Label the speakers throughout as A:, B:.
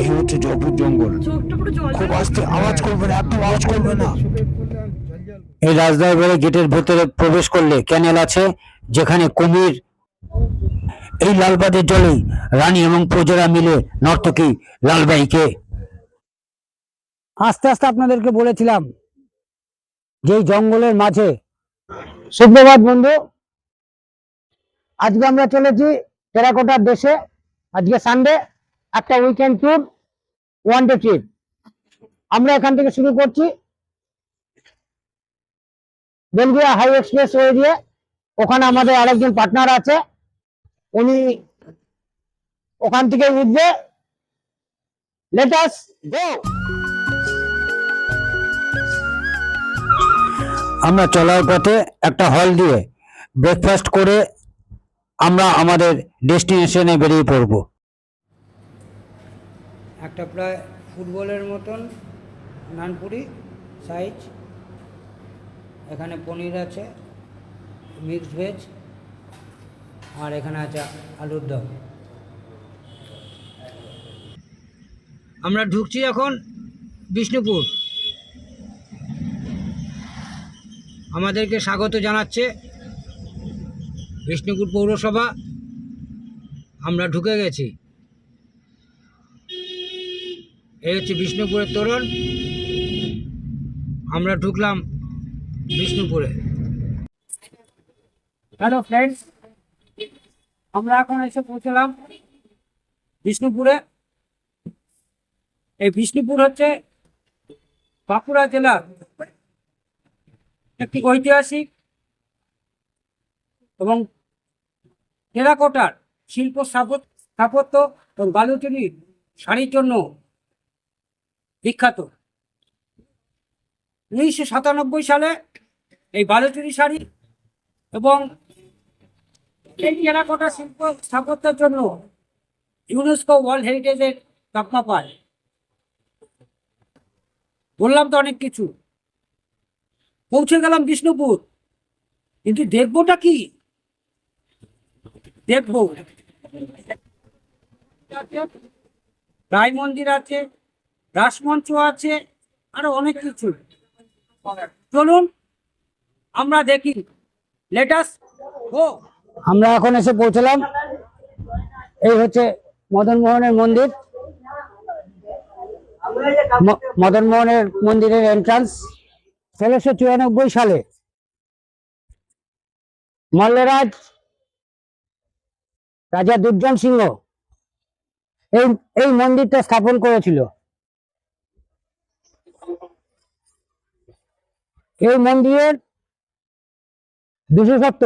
A: এই হচ্ছে জয়পুর জঙ্গল। খুব আস্তে আওয়াজ করবে না একদম আওয়াজ করবে না।
B: এই রাজদরবারে গেটের ভেতরে প্রবেশ করলে ক্যানেল আছে যেখানে কুমির এই লালবাদের জলেই রানী এবং প্রজারা মিলে নর্তকী লালবাইকে। আস্তে আস্তে আপনাদেরকে বলেছিলাম যে জঙ্গলের মাঝে সুপ্রভাত বন্ধু আজকে আমরা চলেছি টেরাকোটার দেশে আজকে সানডে একটা weekend tour one day trip আমরা এখান থেকে শুরু করছি। বেলগিয়া হাই এক্সপ্রেস ওয়ে দিয়ে ওখানে আমাদের আরেকজন পার্টনার আছে। উনি ওখান থেকে উঠবে। লেটাস গো আমরা চলার পথে একটা হল দিয়ে ব্রেকফাস্ট করে আমরা আমাদের ডেস্টিনেশনে বেরিয়ে পড়ব।
C: একটা প্রায় ফুটবলের মতন নানপুরি সাইজ এখানে পনির আছে মিক্সড ভেজ আর এখানে আছে আলুর দম। আমরা ঢুকছি এখন বিষ্ণুপুর। আমাদেরকে স্বাগত জানাচ্ছে বিষ্ণুপুর পৌরসভা। আমরা ঢুকে গেছি। এই হচ্ছে বিষ্ণুপুরের তোরণ। আমরা ঢুকলাম বিষ্ণুপুরে। হ্যালো ফ্রেন্ডস আমরা এখন এসে পৌঁছলাম বিষ্ণুপুরে। এই বিষ্ণুপুর হচ্ছে বাঁকুড়া জেলার একটি ঐতিহাসিক এবং টেরাকোটার শিল্প স্থাপত স্থাপত্য এবং বালুচুরির শাড়ির জন্য বিখ্যাত। উনিশশো সাতানব্বই সালে এই বালুচুরি শাড়ি এবং এই টেরাকোটা শিল্প স্থাপত্যের জন্য ইউনেস্কো ওয়ার্ল্ড হেরিটেজের তকমা পায়। বললাম তো অনেক কিছু। পৌঁছে গেলাম বিষ্ণুপুর। কিন্তু দেখবোটা কি? দেখব। রায় মন্দির আছে রাসমঞ্চ আছে, আরও অনেক কিছু। চলুন, আমরা দেখি। লেটাস গো
B: আমরা এখন এসে পৌঁছলাম। এই হচ্ছে মদন মোহনের মন্দির। ম- মদন মোহনের মন্দিরের এন্ট্রান্স ষোলোশো চুরানব্বই সালে। মল্লরাজ, রাজা দুর্জন সিংহ এই এই মন্দিরটা স্থাপন করেছিল। এই মন্দিরের বিশেষত্ব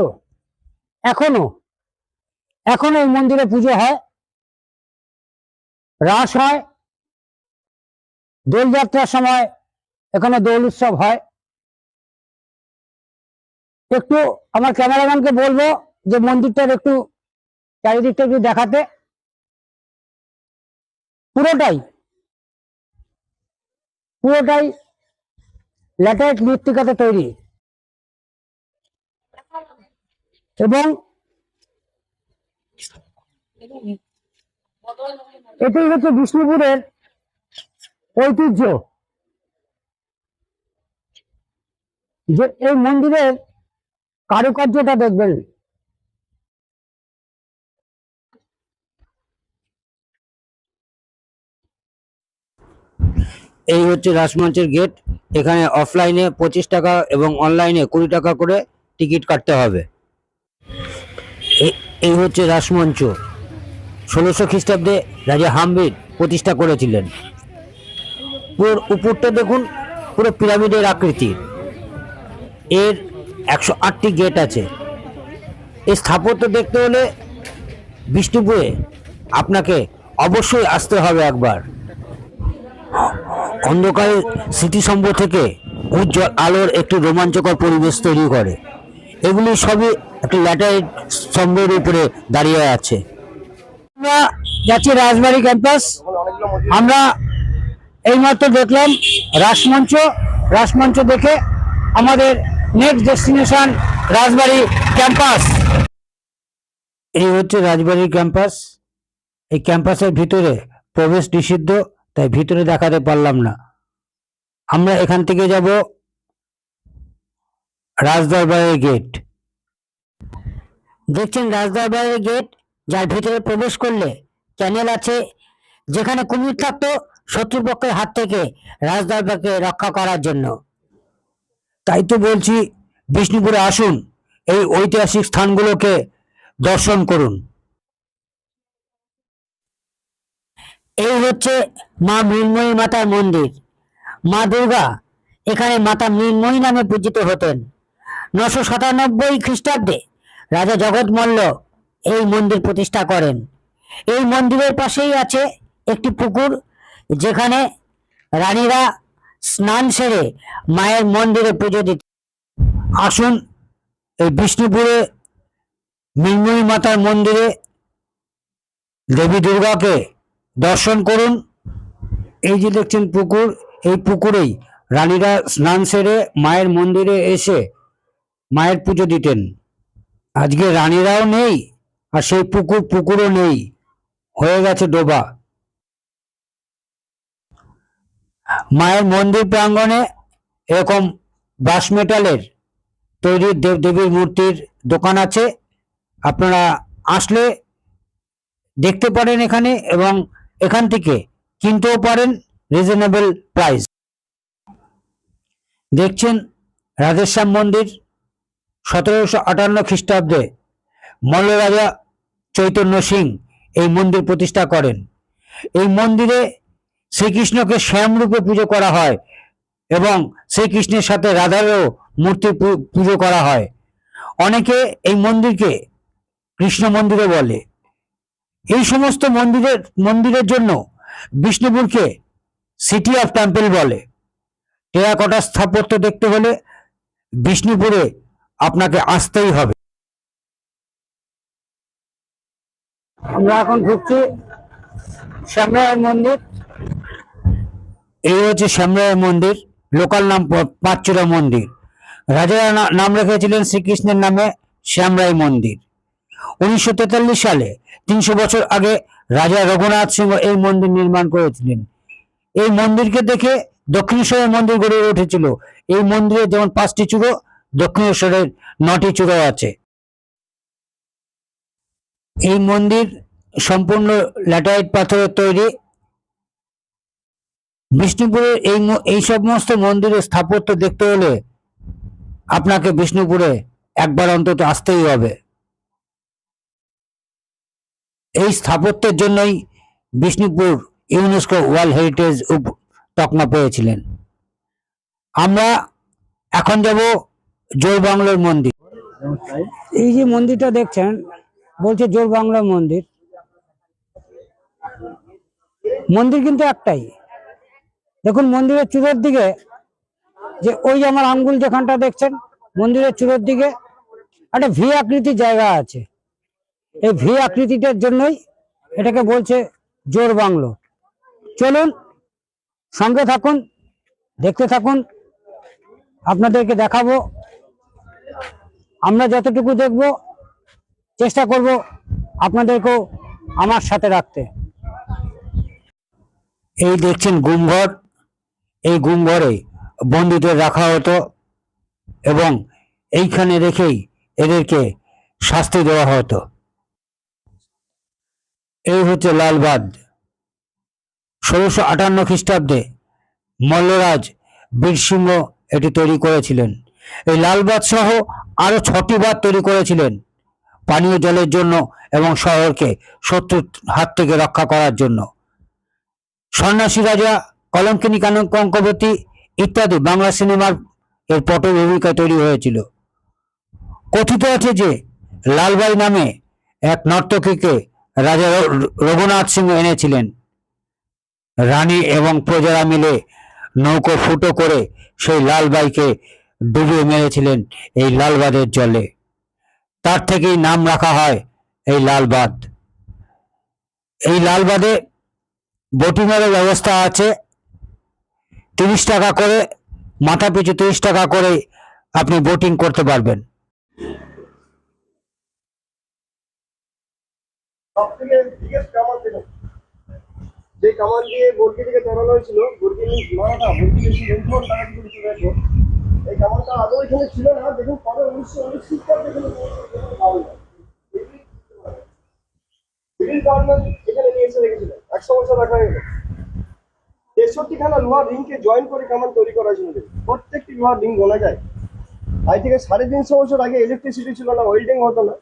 B: এখনও এখনও এই মন্দিরে পুজো হয়, রাস হয় দোলযাত্রার সময় এখানে দোল উৎসব হয়। একটু আমার ক্যামেরাম্যানকে বলব যে মন্দিরটার একটু চারিদিকটা একটু দেখাতে। পুরোটাই পুরোটাই ল্যাটারাইট মৃত্তিকাতে তৈরি। এবং এটাই হচ্ছে বিষ্ণুপুরের ঐতিহ্য। যে এই মন্দিরের কারুকার্যটা দেখবেন। এই হচ্ছে রাসমঞ্চের গেট এখানে অফলাইনে পঁচিশ টাকা এবং অনলাইনে কুড়ি টাকা করে টিকিট কাটতে হবে। এই হচ্ছে রাসমঞ্চ ষোলোশো খ্রিস্টাব্দে রাজা হামবির প্রতিষ্ঠা করেছিলেন। পুরো, উপরটা দেখুন, পুরো পিরামিডের আকৃতি। এর একশো আটটি গেট আছে। এই স্থাপত্য দেখতে হলে বিষ্ণুপুরে আপনাকে অবশ্যই আসতে হবে একবার। অন্ধকারের স্মৃতিস্তম্ভ থেকে উজ্জ্বল আলোর একটি রোমাঞ্চকর পরিবেশ তৈরি করে। এগুলি সবই একটি ল্যাটারাইট স্তম্ভের উপরে দাঁড়িয়ে আছে। আমরা যাচ্ছি রাজবাড়ি ক্যাম্পাস। আমরা এইমাত্র দেখলাম রাসমঞ্চ। রাসমঞ্চ দেখে আমাদের নেক্সট ডেস্টিনেশন রাজবাড়ি ক্যাম্পাস। এই হচ্ছে রাজবাড়ির ক্যাম্পাস। এই ক্যাম্পাসের ভিতরে প্রবেশ নিষিদ্ধ। তাই ভিতরে দেখাতে পারলাম না। আমরা এখান থেকে যাব রাজদরবারের গেট দেখছেন রাজদরবারের গেট যার ভিতরে প্রবেশ করলে চ্যানেল আছে, যেখানে কুমির থাকতো শত্রুপক্ষের হাত থেকে রাজদরবারকে রক্ষা করার জন্য। তাই তো বলছি, বিষ্ণুপুরে আসুন, এই ঐতিহাসিক স্থানগুলোকে দর্শন করুন। এই হচ্ছে মা মৃন্ময়ী মাতার মন্দির। মা দুর্গা এখানে মাতা মৃন্ময়ী নামে পূজিত হতেন। নশো সাতানব্বই খ্রিস্টাব্দে রাজা জগৎ মল্ল এই মন্দির প্রতিষ্ঠা করেন। এই মন্দিরের পাশেই আছে একটি পুকুর, যেখানে রানীরা স্নান সেরে মায়ের মন্দিরে পুজো দিত। আসুন এই বিষ্ণুপুরে মৃন্ময়ী মাতার মন্দিরে দেবী দুর্গাকে দর্শন করুন। এই যে দেখছেন পুকুর, এই পুকুরেই রানীরা স্নান সেরে মায়ের মন্দিরে এসে মায়ের পুজো দিতেন। আজকে রানীরাও নেই, আর সেই পুকুর পুকুরও নেই। হয়ে গেছে ডোবা। মায়ের মন্দির প্রাঙ্গণে এরকম বাঁশ মেটালের তৈরি দেব দেবীর মূর্তির দোকান আছে। আপনারা আসলে দেখতে পারেন এখানে এবং এখান থেকে কিনতেও পারেন রিজনেবল প্রাইস দেখছেন রাধেশ্যাম মন্দির সতেরোশো আটান্ন খ্রিস্টাব্দে মল্ল রাজা চৈতন্য সিং এই মন্দির প্রতিষ্ঠা করেন। এই মন্দিরে শ্রীকৃষ্ণকে শ্যামরূপে পুজো করা হয় এবং শ্রীকৃষ্ণের সাথে রাধারও মূর্তি পুজো করা হয়। অনেকে এই মন্দিরকে কৃষ্ণ মন্দিরও বলে। এই সমস্ত মন্দিরের মন্দিরের জন্য বিষ্ণুপুরকে সিটি অফ টেম্পল বলে। টেরাকোটা স্থাপত্য দেখতে হলে বিষ্ণুপুরে আপনাকে আসতেই হবে। আমরা এখন ঢুকছি শ্যামরায়ের মন্দির। এই হচ্ছে শ্যামরায়ের মন্দির লোকাল নাম পাঁচচূড়া মন্দির। রাজারা নাম রেখেছিলেন শ্রীকৃষ্ণের নামে শ্যামরায় মন্দির। উনিশশো তেতাল্লিশ সালে তিনশো বছর আগে রাজা রঘুনাথ সিংহ এই মন্দির নির্মাণ করেছিলেন। এই মন্দিরকে দেখে দক্ষিণেশ্বরের মন্দির গড়ে উঠেছিল। এই মন্দিরে যেমন পাঁচটি চূড়ো, দক্ষিণেশ্বরের নটি চূড়ো আছে। এই মন্দির সম্পূর্ণ ল্যাটারাইট পাথরের তৈরি। বিষ্ণুপুরের এই এই সমস্ত মন্দিরের স্থাপত্য দেখতে হলে আপনাকে বিষ্ণুপুরে একবার অন্তত আসতেই হবে। এই স্থাপত্যের জন্যই বিষ্ণুপুর ইউনেস্কো ওয়ার্ল্ড হেরিটেজ তকমা পেয়েছিলেন আমরা এখন যাব জোর বাংলার মন্দির। এই যে মন্দিরটা দেখছেন, বলছে জোর বাংলা মন্দির। মন্দির কিন্তু একটাই। দেখুন, মন্দিরের চূড়োর দিকে যে ওই যে আমার আঙ্গুল যেখানটা দেখছেন, মন্দিরের চূড়োর দিকে একটা ভি আকৃতির জায়গা আছে। এই ভি আকৃতিটার জন্যই এটাকে বলছে জোর বাংলো। চলুন, সঙ্গে থাকুন, দেখতে থাকুন, আপনাদেরকে দেখাবো। আমরা যতটুকু দেখব, চেষ্টা করব আপনাদেরকেও আমার সাথে রাখতে। এই দেখছেন গুমঘর। এই গুমঘরে বন্দীদের রাখা হতো এবং এইখানে রেখেই এদেরকে শাস্তি দেওয়া হতো। এই হচ্ছে লালবাদ। ষোলোশো আটান্ন খ্রিস্টাব্দে মল্লরাজ বীরসিংহ এটি তৈরি করেছিলেন। এই লালবাদ সহ আরও ছটি বাদ তৈরি করেছিলেন পানীয় জলের জন্য এবং শহরকে শত্রুর হাত থেকে রক্ষা করার জন্য। সন্ন্যাসী রাজা কলঙ্কিনী কঙ্কবতী ইত্যাদি বাংলা সিনেমার এর পটভূমিকায় তৈরি হয়েছিল। কথিত আছে যে লালবাই নামে এক নর্তকীকে রাজা রঘুনাথ সিংহ এনেছিলেন। রানী এবং প্রজারা মিলে নৌকো ফুটো করে সেই লালবাইকে ডুবিয়ে মেরেছিলেন এই লালবাদের জলে। তার থেকেই নাম রাখা হয় এই লালবাদ। এই লালবাদে বোটিংয়ের ব্যবস্থা আছে। তিরিশ টাকা করে মাথা পিছু তিরিশ টাকা করে আপনি বোটিং করতে পারবেন।
D: যে কামান দিয়ে বর্গি থেকে টানানো হয়েছিল, বর্গি মারাটা লুণ্ঠন টাকা কিছু কিছু রয়েছে এই কামানটা আদৌ এখানে ছিল না, দেখুন পরে উনিশশো উনিশ খ্রিস্টাব্দে এখানে এখানে নিয়ে একশো বছর তেষট্টি খানা রিংকে জয়েন করে কামান তৈরি করা হয়েছিল। প্রত্যেকটি লোহার রিং গোনা যায়। আজ থেকে সাড়ে তিনশো বছর আগে ইলেকট্রিসিটি ছিল না ওয়েল্ডিং হতো না।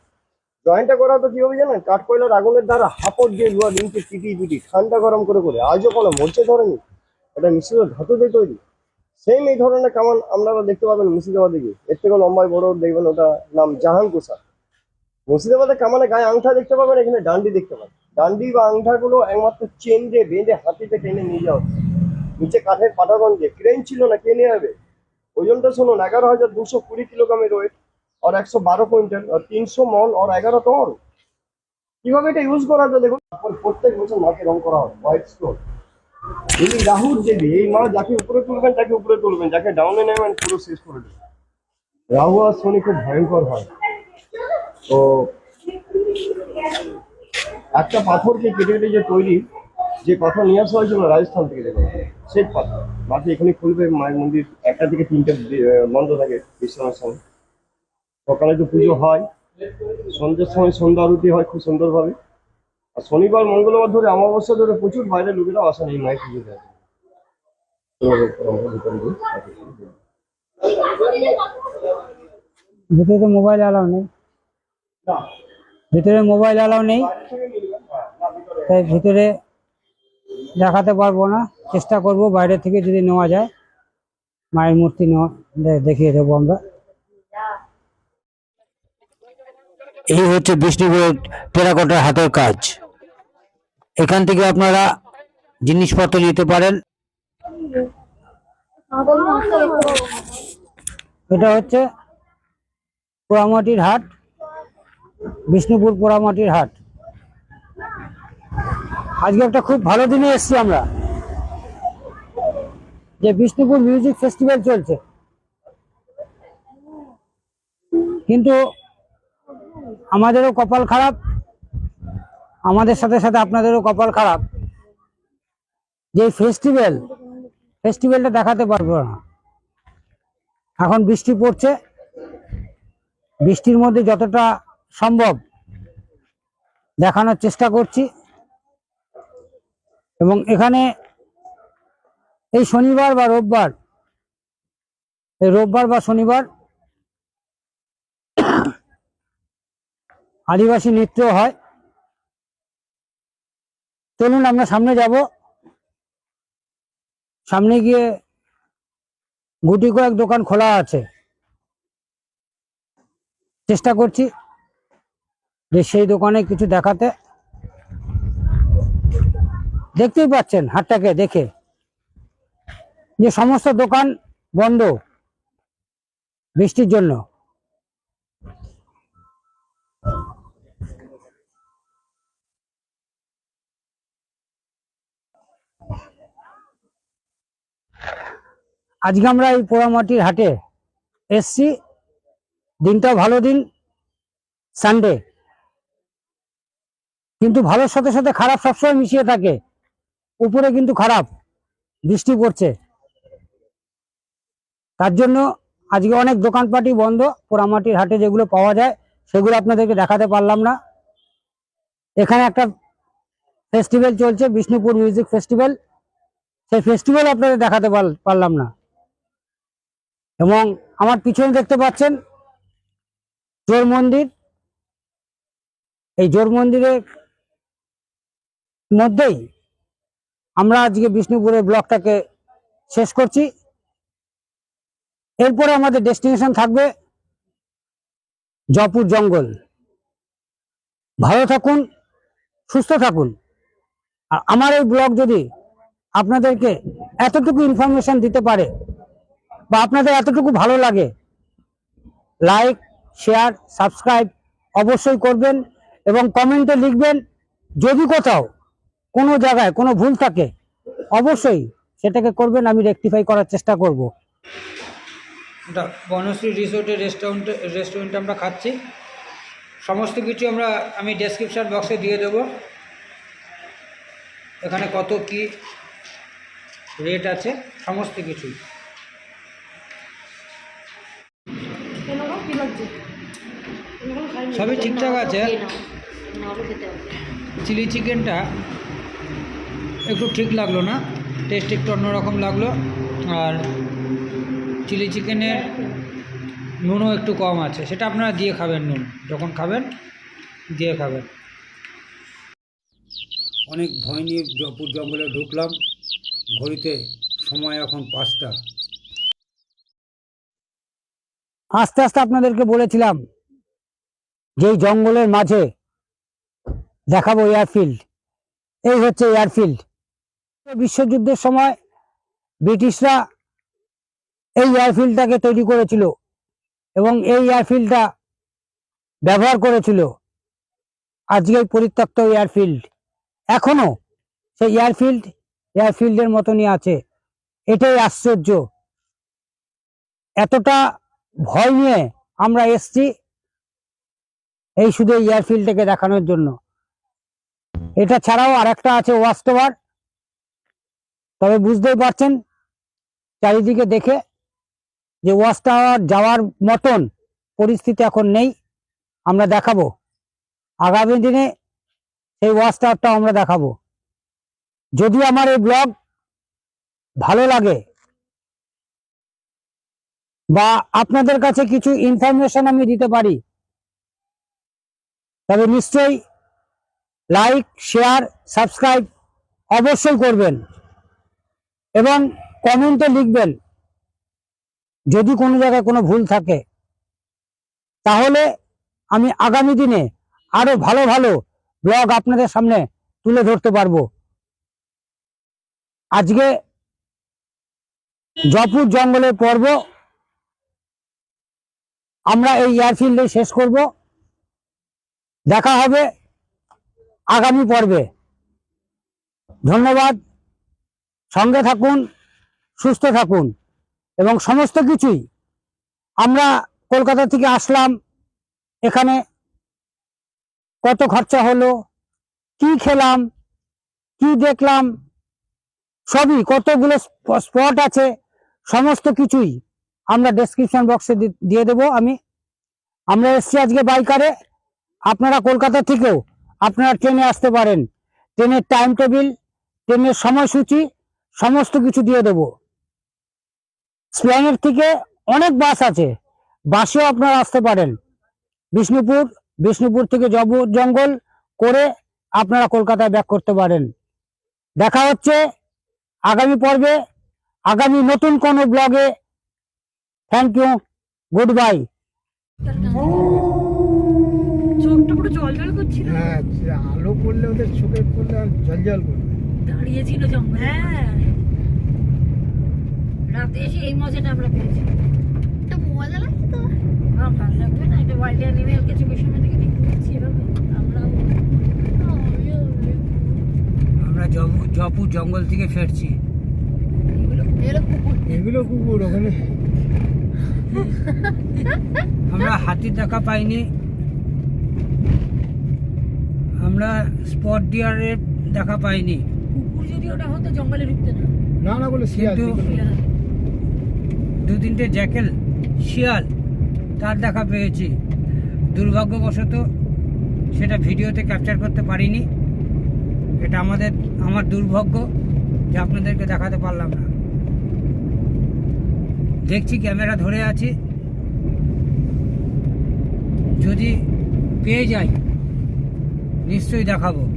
D: জয়েন্টটা করা তো কি হবে জানেন? কাঠ কয়লার আগুনের দ্বারা হাপড় দিয়ে লোহার রিংকে পিটি পিটি ঠান্ডা গরম করে করে আজও কোনো মরচে ধরেনি। এটা নিশ্চিত ধাতু দিয়ে তৈরি। সেম এই ধরনের কামান আপনারা দেখতে পাবেন মুর্শিদাবাদে গিয়ে। এর থেকে লম্বায় বড় দেখবেন ওটা নাম জাহাং কোষা মুর্শিদাবাদে কামানে গায়ে আংঠা দেখতে পাবেন, এখানে ডান্ডি দেখতে পাবেন। ডান্ডি বা আংটাগুলো একমাত্র চেন দিয়ে বেঁধে হাতিতে টেনে নিয়ে যাওয়া হতো। নিচে কাঠের পাটাগন দিয়ে। ক্রেন ছিল না, কে নিয়ে যাবে? ওজনটা শুনুন, এগারো হাজার দুশো কুড়ি কিলোগ্রামের ওয়েট একশো বারো কুইন্টাল তিনশো মন আর এগারো টন কীভাবে এটা ইউজ করা যায় দেখুন প্রত্যেক বছর মাকে রং করা হয় হোয়াইট স্টোন দেবী রাহুর দেবী এই মা যাকে উপরে তুলবেন তাকে উপরে তুলবেন যাকে ডাউনে নেবেন পুরো শেষ করে দেবেন রাহু আর শনি খুব ভয়ঙ্কর হয় তো একটা পাথরকে কেটে কেটে যে তৈরি, যে পাথর নিয়ে আসা হয়েছিল রাজস্থান থেকে দেখুন শ্বেত পাথর। বাকি এখানে খুলবে মায়ের মন্দির, একটা থেকে তিনটে বন্ধ থাকে বিশ্রামের সময় সকালে তো পুজো হয়, সন্ধ্যের সময় সন্ধ্যা আরতি হয় খুব সুন্দরভাবে। আর শনিবার, মঙ্গলবার ধরে অমাবস্যা ধরে প্রচুর বাইরে লোকেরা আসেন এই মায়ের পুজো দেয়
C: ভিতরে তো মোবাইল অ্যালাউ নেই। ভিতরে মোবাইল অ্যালাউ নেই। তাই ভিতরে দেখাতে পারব না। চেষ্টা করব বাইরে থেকে যদি নেওয়া যায়। মায়ের মূর্তি নেওয়া দেখিয়ে দেবো আমরা।
B: এই হচ্ছে বিষ্ণুপুরের টেরাকোটার হাতের কাজ। এখান থেকে আপনারা জিনিসপত্র নিতে পারেন।
C: এটা হচ্ছে পোড়ামাটির হাট, বিষ্ণুপুর পোড়ামাটির হাট। আজকে একটা খুব ভালো দিনে এসেছি আমরা। যে বিষ্ণুপুর মিউজিক ফেস্টিভ্যাল চলছে। কিন্তু আমাদেরও কপাল খারাপ, আমাদের সাথে সাথে আপনাদেরও কপাল খারাপ। যে ফেস্টিভ্যাল ফেস্টিভ্যালটা দেখাতে পারব না। এখন বৃষ্টি পড়ছে, বৃষ্টির মধ্যে যতটা সম্ভব দেখানোর চেষ্টা করছি। এবং এখানে এই শনিবার বা রোববার, এই রোববার বা শনিবার আদিবাসী নৃত্য হয়। চলুন আমরা সামনে যাব। সামনে গিয়ে গুটি কয়েক দোকান খোলা আছে। চেষ্টা করছি যে সেই দোকানে কিছু দেখাতে। দেখতেই পাচ্ছেন হাটটাকে দেখে। যে সমস্ত দোকান বন্ধ বৃষ্টির জন্য। আজকে আমরা এই পোড়ামাটির হাটে এসছি। দিনটা ভালো দিন সানডে কিন্তু ভালোর সাথে সাথে খারাপ সবসময় মিশিয়ে থাকে। উপরে কিন্তু খারাপ, বৃষ্টি পড়ছে। তার জন্য আজকে অনেক দোকানপাটি বন্ধ, পোড়ামাটির হাটে যেগুলো পাওয়া যায়, সেগুলো আপনাদেরকে দেখাতে পারলাম না। এখানে একটা ফেস্টিভ্যাল চলছে, বিষ্ণুপুর মিউজিক ফেস্টিভ্যাল সেই ফেস্টিভ্যাল আপনাদের দেখাতে পার- পারলাম না। এবং আমার পিছনে দেখতে পাচ্ছেন জোর মন্দির। এই জোর মন্দিরের মধ্যেই আমরা আজকে বিষ্ণুপুরের ব্লকটাকে শেষ করছি। এরপরে আমাদের ডেস্টিনেশন থাকবে জয়পুর জঙ্গল। ভালো থাকুন, সুস্থ থাকুন। আর আমার এই ব্লগ যদি আপনাদেরকে এতটুকু ইনফরমেশন দিতে পারে বা আপনাদের এতটুকু ভালো লাগে লাইক শেয়ার সাবস্ক্রাইব অবশ্যই করবেন এবং কমেন্টে লিখবেন যদি কোথাও কোনো জায়গায় কোনো ভুল থাকে, অবশ্যই সেটাকে করবেন, আমি রেকটিফাই করার চেষ্টা করব।
E: বনশ্রী রিসোর্টের রেস্টুরেন্ট রেস্টুরেন্টে আমরা খাচ্ছি। সমস্ত কিছু আমরা, আমি ডেসক্রিপশন বক্সে দিয়ে দেবো। এখানে কত কি রেট আছে, সমস্ত কিছুই। সবই ঠিকঠাক আছে। চিলি চিকেনটা একটু ঠিক লাগল না। টেস্ট একটু অন্যরকম লাগল। আর চিলি চিকেনের নুনও একটু কম আছে। সেটা আপনারা দিয়ে খাবেন নুন। যখন খাবেন দিয়ে খাবেন। অনেক ভয় নিয়ে জয়পুর জঙ্গলে ঢুকলাম। ঘড়িতে সময় এখন পাঁচটা।
C: আস্তে আস্তে আপনাদেরকে বলেছিলাম যে জঙ্গলের মাঝে দেখাবো এয়ারফিল্ড। এই হচ্ছে এয়ারফিল্ড। বিশ্বযুদ্ধের সময় ব্রিটিশরা এই এয়ারফিল্ডটাকে তৈরি করেছিল এবং এই এয়ারফিল্ডটা ব্যবহার করেছিল। আজকে পরিত্যক্ত এয়ারফিল্ড। এখনও সেই এয়ারফিল্ড, এয়ারফিল্ডের মতনই আছে। এটাই আশ্চর্য। এতটা ভয় নিয়ে আমরা এসছি এই শুধু এয়ারফিল্ডটাকে দেখানোর জন্য। এটা ছাড়াও আরেকটা আছে ওয়াচ টাওয়ার তবে বুঝতেই পারছেন, চারিদিকে দেখে যে ওয়াচ টাওয়ার যাওয়ার মতন পরিস্থিতি এখন নেই, আমরা দেখাবো। আগামী দিনে সেই ওয়াচ টাওয়ারটা আমরা দেখাবো। যদি আমার এই ব্লগ ভালো লাগে বা আপনাদের কাছে কিছু ইনফরমেশন আমি দিতে পারি, তবে নিশ্চয়ই লাইক শেয়ার সাবস্ক্রাইব অবশ্যই করবেন এবং কমেন্টে লিখবেন, যদি কোনো জায়গায় কোনো ভুল থাকে, তাহলে আমি আগামী দিনে আরও ভালো ভালো ব্লগ আপনাদের সামনে তুলে ধরতে পারব। আজকে জপুর জঙ্গলের পর্ব আমরা এই এয়ারফিল্ডে শেষ করব। দেখা হবে আগামী পর্বে। ধন্যবাদ। সঙ্গে থাকুন, সুস্থ থাকুন এবং সমস্ত কিছুই আমরা কলকাতা থেকে আসলাম। এখানে কত খরচা হলো, কি খেলাম, কি দেখলাম, সবই কতগুলো স্পট আছে, সমস্ত কিছুই। আমরা ডেসক্রিপশন বক্সে দিয়ে দেব আমি। আমরা এসছি আজকে বাইকারে। আপনারা কলকাতা থেকেও আপনারা ট্রেনে আসতে পারেন। ট্রেনের টাইম টেবিল ট্রেনের সময়সূচি, সমস্ত কিছু দিয়ে দেব। স্প্ল্যানেট থেকে অনেক বাস আছে। বাসেও আপনারা আসতে পারেন। বিষ্ণুপুর বিষ্ণুপুর থেকে জব জঙ্গল করে আপনারা কলকাতায় ব্যাক করতে পারেন। দেখা হচ্ছে আগামী পর্বে। আগামী নতুন কোনো ব্লগে থ্যাংক ইউ গুড বাই
A: চোখটা পুরো জল জল করছিল?
F: হ্যাঁ আলো পড়লে ওদের চোখে পড়লে জল জল করবে।
A: দাঁড়িয়েছিল জঙ্গল। হ্যাঁ। রাতে এসে এই মজাটা আমরা পেয়েছি।
G: তো মজা লাগছে তো।
A: না ভালো লাগবে না এটা ওয়াইল্ড দিকে দেখতে পাচ্ছি এভাবে। আমরাও।
E: আমরা জয়পুর জঙ্গল থেকে ফিরছি।
A: এগুলো
G: কুকুর।
F: এগুলো কুকুর ওখানে
E: আমরা হাতির দেখা পাইনি। আমরা স্পট ডিয়ারের দেখা পাইনি।
A: কুকুর যদি ওটা হতো জঙ্গলে ঢুকতে না।
F: না না বলে শিয়াল।
E: দু তিনটে জ্যাকেল শিয়াল তার দেখা পেয়েছি। দুর্ভাগ্যবশত সেটা ভিডিওতে ক্যাপচার করতে পারিনি। এটা আমাদের আমার দুর্ভাগ্য যে আপনাদেরকে দেখাতে পারলাম না। দেখছি ক্যামেরা ধরে আছে। যদি পেয়ে যাই নিশ্চয়ই দেখাবো।